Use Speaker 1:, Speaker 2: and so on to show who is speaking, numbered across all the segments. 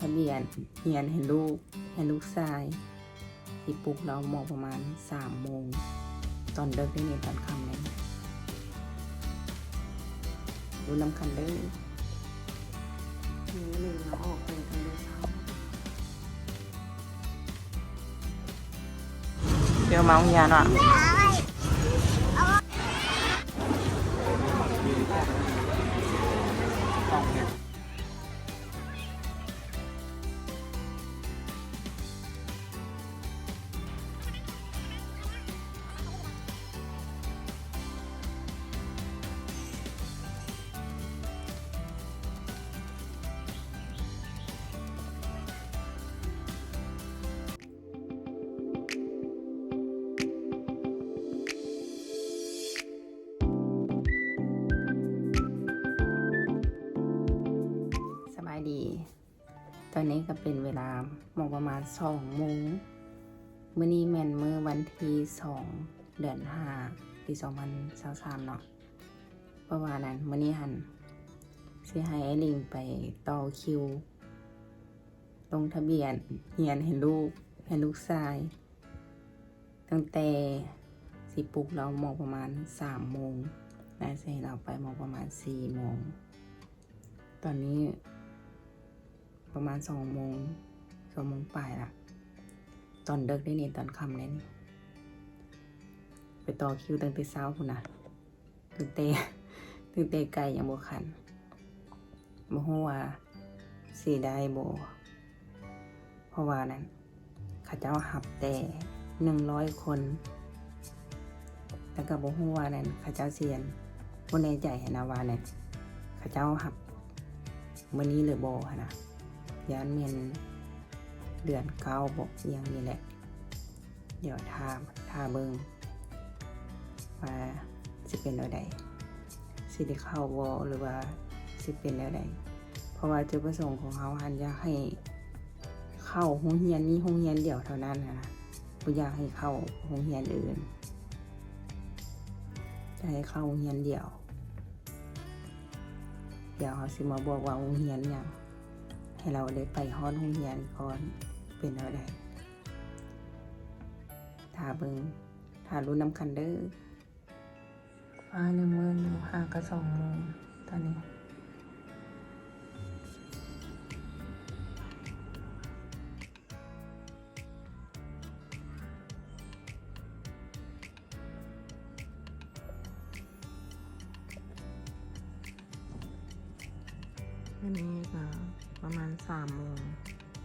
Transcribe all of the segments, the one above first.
Speaker 1: ทะเบียนเฮียนให้ลูกให้ลูกชายที่ปลุกเราหมอประมาณสามโมง ตอนเดิกได้เนี่ยตอนค่ำเลยรู้นำคันเลยนี่เลยเราออกไปตอนเช้าเดี๋ยวมาวิญญาณอะส อนนี้ก็เป็นเวลาหมอประมาณสองโมงมื่อนี้แมนเมื่อวันที่สองเดือนห้าปีสองพันสาสามเนาะเพระว่านั้นมื่อนี้หันสิให้ไอ้ลิงไปต่อคิวลงทะเบียนเฮียนให้ลูกให้ลูกชาย ตั้งแต่สิปลุกเราหมอประมาณสามโมงนายใส่เราไปหมอประมาณสี่โมง ตอนนี้ ประมาณสองโมงสองโมงปลายละตอนเดิกได้เนี่ตอนค่ำเลยนี่ไปต่อคิวตั้งแต่เช้าพุ่นะตั้งแต่ตั้งแต่ไกลยังบ่คันบ่ฮู้ว่าสิได้โบเพราะว่านั้นเขาเจ้าหับแต่หนึ่งร้อยคนแล้วก็บ่ฮู้ว่านั้นเขาเจ้าเสียนบ่แน่ใจหั้นะว่านั้นเขาเจ้าหับมื่อนี้หรือโบนะ ย้านเมียนเดือนเก้าบอกเอียงนี่แหละ เดี๋ยวทาทาเบิงว่าสิเป็นแล้วใดสิได้เข้าบอหรือว่าสิเป็นแล้วใดเพราะว่าจุดประสงค์ของเขาหันอยากให้เข้าโรงเรียนนี้โรงเรียนเดียวเท่านั้นนะบ่อยากให้เข้าโรงเรียนอื่นจะให้เข้าโรงเรียนเดียว เดี๋ยวเขาสิมาบอกว่าโรงเรียนเนี่ยง ให้เราได้ไปฮอดโรงเฮียนก่อนเป็นอะไรถ้าเบิงถ้ารู้นำคันเด้อฟ้าหนึ่งมืออยู่ห้ากับสองโมงตอนนี้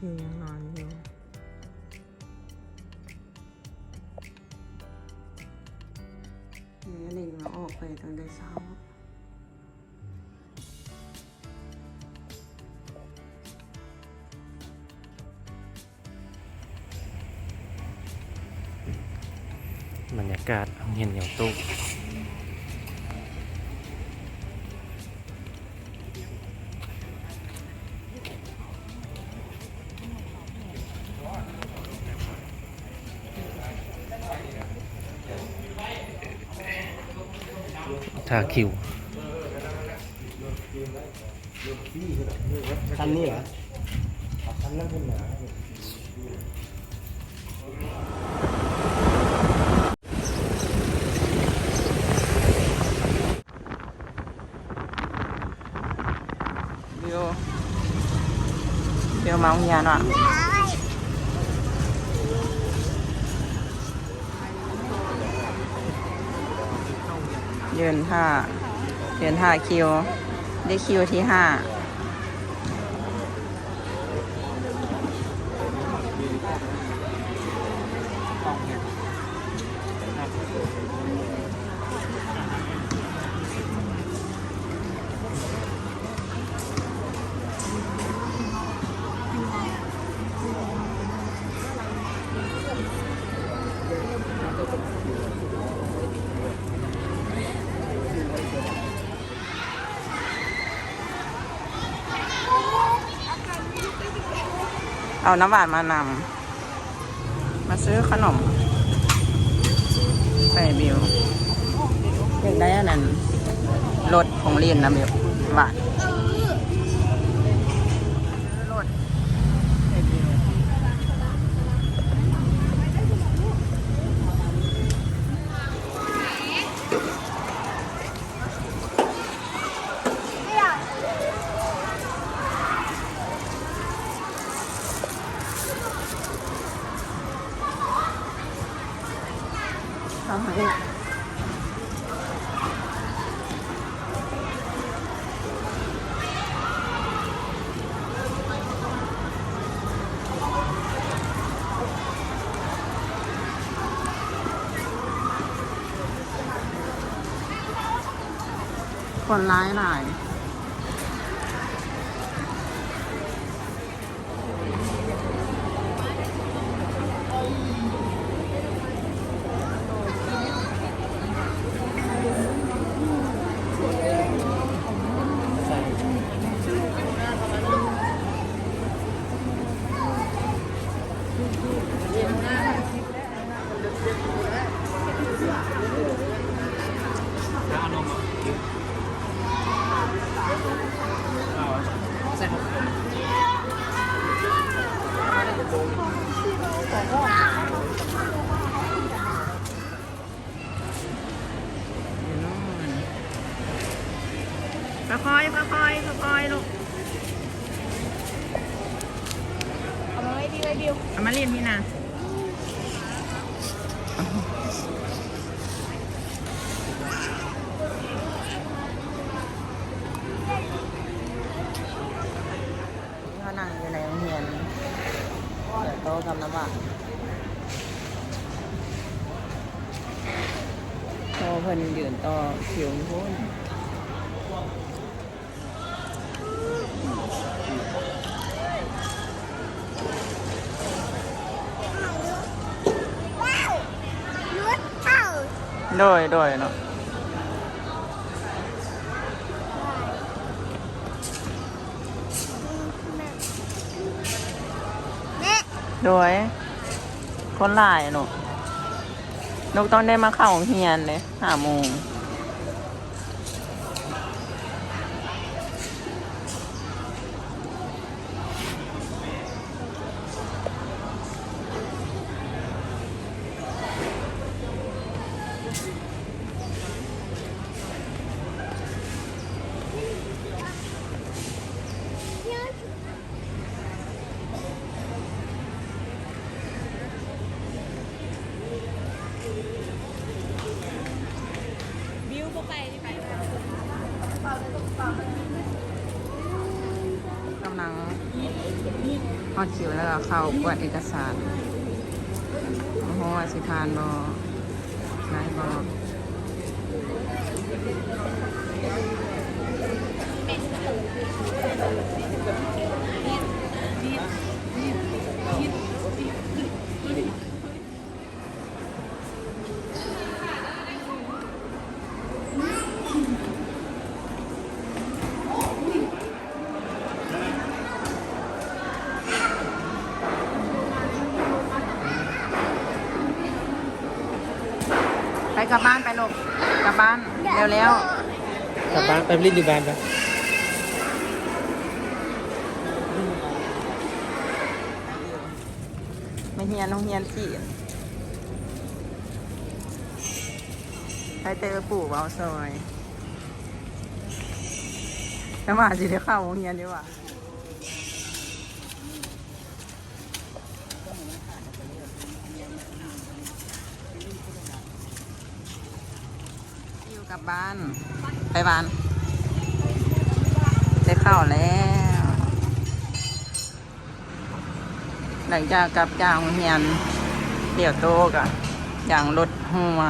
Speaker 1: ที่ยังนอนอยู่นี่ลิงเราออกไปตั้งแต่เช้า
Speaker 2: บรรยากาศเห็นเหนียวตู้ ทาคิว
Speaker 3: คันนี้เหรอคันนั้นเป็นหนา
Speaker 1: เดี๋ยวเดี๋ยวมาวิญญาณอะ ยืนห้ายืนห้าคิว ได้คิวที่ห้า เอาน้ำหวานมานำมาซื้อขนม ใส่บิวอยากได้อันนั้นรถของเรียนนะบิวหวาน เขาเลยคนร้ายหลาย ค่อยๆค่อยๆค่อยๆลูก
Speaker 4: เอามาไว้ดีไว้ดิว
Speaker 1: เอามาเรียนพี่นะเขานั่งอยู่ในโรงเรียนเดี๋ยวโตะ กับน้ำหวานโตเพิ่นยืนต่อคิวพุ่น
Speaker 4: ยุดเข้า
Speaker 1: โดยโดยเนาะ โดยคนหลายหนูนกต้องได้มาเข้าโรงเรียนเลยห้าโมง พอคิวแล้วก็เข้ากวดเอกสารโอ้โหสิพานบอนายบอเป็น เร็วเร็ว
Speaker 3: กลับบ้านไปรีบอยู่บ้านปะ
Speaker 1: ๆไม่เฮียนโรงเฮียนจีนไปเจอปู่เบาซอยแล้วมาสิได้เข้าโรงเรียนดีกว่า อยู่กับบ้าน ไปบ้าน ได้ข้าวแล้ว หลังจากกลับจากโรงเรียนเดี่ยวโตกะอย่างรถหัว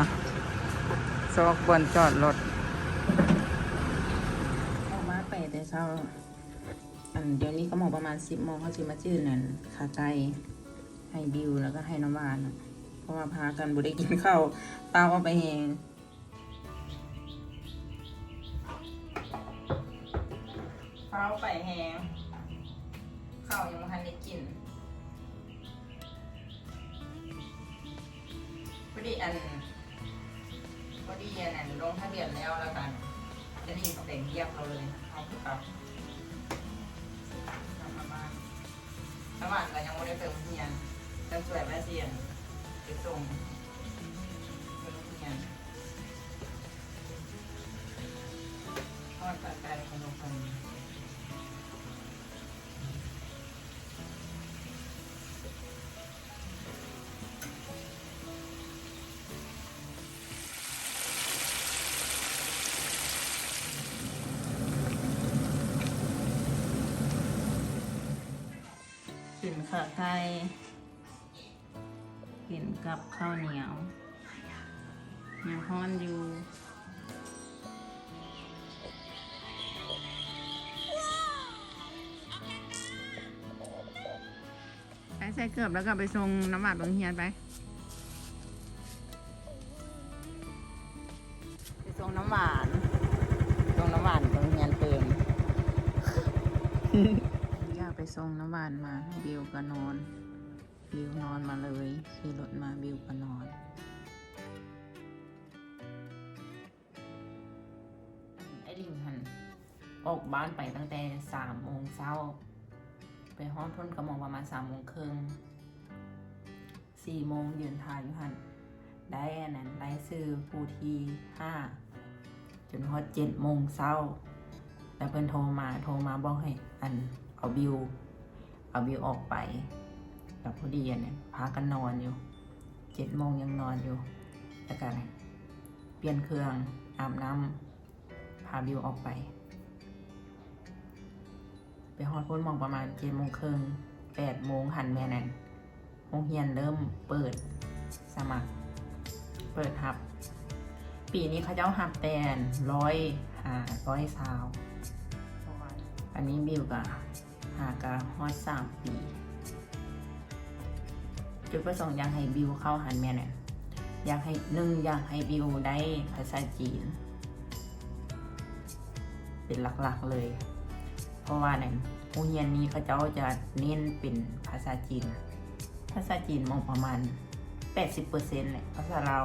Speaker 1: ซอกบนจอดรถออกมาแปดแต่เช้าอันเดี๋ยวนี้ก็มองประมาณสิบโมงเขาสิมาจื้อนั่นขาไก่ให้บิวแล้วก็ให้น้ำหวาน เพราะว่าพากันบุได้กินข้าวเปล่าเอาไปเอง เปล่าไปแห้งข้าวยังไม่ทันได้กินพอดีอันพอดีอันนั้นลงทะเบียนแล้วแล้วกันจะนี่เขาแต่งเยียบเราเลยเอาคือปรับทำมาบ้านสมัครก็ยังไม่ได้เติมเฮียนจะสวยแม่เซียนไปส่งเติมเฮียนทอดปลาไก่ของเราคนกินข้ สะไก่กินกับข้าวเหนียวยังฮ้อนอยู่ไปใส่เกือบแล้วก็ไปทรงน้ำหวานบางเฮียนไป ส่งน้ำหวานมาบิวก็นอน บิวนอนมาเลยขี่รถมาบิวก็นอนไอ้ลิงหันออกบ้านไปตั้งแต่สามโมงเช้า ไปห้องพ้นกระมองประมาณสามโมงครึ่งสี่โมงยืนทายอยู่หันได้อันนั้นได้ซื้อผู้ที่ห้าจนฮอดเจ็ดโมงเช้าแล้วเพื่อนโทรมาโทรมาบอกให้อันเอาบิว เอาบิวออกไปกับพอดีเนี่ยพากันนอนอยู่เจ็ดโมงยังนอนอยู่แล้วกันเปลี่ยนเครื่องอาบน้ำพาบิวออกไป ไปฮอดพ้นมองประมาณเจ็ดโมงครึ่งแปดโมงหันแม่นั่นโรงเรียนเริ่มเปิดสมัคร เปิดหับ ปีนี้เขาเจ้าหับแตนร้อยหาร้อยสาว อันนี้บิวกับ หากะฮอดสามปี จุดประสงค์อยากให้บิวเข้าหันแม่เนี่ยอยากให้หนึ่งอยากให้บิวได้ภาษาจีน เป็นหลักๆเลย เพราะว่าเนี่ยโรงเรียนนี้เขาเจ้าจะเน้นเป็นภาษาจีน ภาษาจีนมองประมาณ 80%แหละภาษาเรา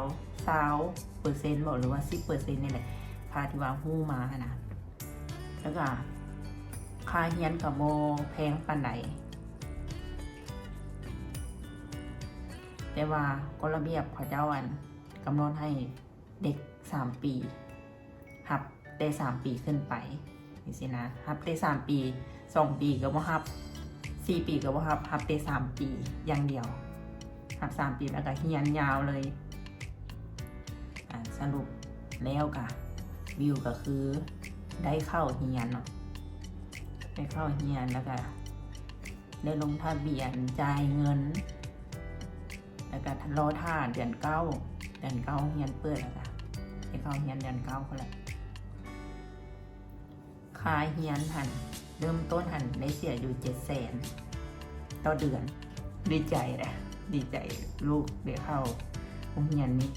Speaker 1: สาวเปอร์เซ็นต์บอกหรือว่า 10%นี่แหละพาที่ว่าหู้มานะแล้วก็ ค่าเฮียนกับโมแพงปันใดแต่ว่ากฎระเบียบขาเจ้าอันกำหนดให้เด็ก3ปีหับได้3ปีขึ้นไปนี่สินะฮับได้สามปีสองปีก็บ่ฮับสี่ปีก็บ่ฮับฮับได้สามปีอย่างเดียวฮับสามปีแล้วก็เฮียนยาวเลยสรุปแล้วกะวิวก็คือได้เข้าเฮียนเนาะ ได้เข้าเฮียนแล้วก็ได้ลงทะเบียนจ่ายเงิน แล้วก็รอท่าเดือนเก้าเดือนเก้าเฮียนเปิดแล้วก็ได้เข้าเฮียนเดือนเก้าคนละคาเฮียนหันเริ่มต้นหันได้เสียอยู่เจ็ดแสนต่อเดือนดีใจเลยดีใจลูกเดี๋ยวเข้าโรงเรียนนี้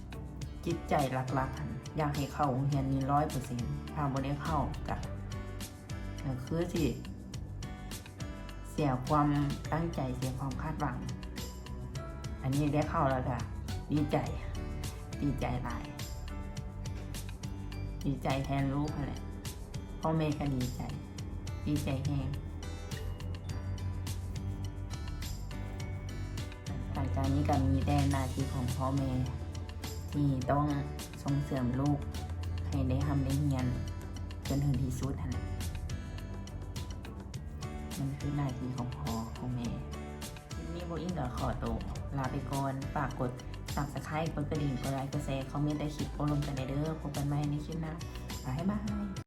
Speaker 1: จิตใจรักๆหันอยากให้เข้าโรงเรียนนี้ร้อยเปอร์เซ็นต์ถ้าไม่ได้เข้ากับก็คือสิ เสียความตั้งใจเสียความคาดหวัง อันนี้ได้เข้าแล้วค่ะ ดีใจ ดีใจหลาย ดีใจแทนลูกนั่นแหละพ่อแม่ก็ดีใจ ดีใจแห้งหลังจากนี้ก็มีแต่หนาทีของพ่อแม่ ที่ต้องส่งเสริมลูกให้ได้ทำได้เรียนจนถึงที่สุดนั่นแหละ มันคือหน้าที่ของพ่อของแม่คลิปนี้โบอิงกับขอตัวลาไปก่อนฝากกดสับสไครต์กดกระดิ่งกดไลค์กดแชร์คอมเมนต์ได้คลิปโอลมกันได้เด้อพบกันใหม่ในคลิปหน้าบ๊ายบาย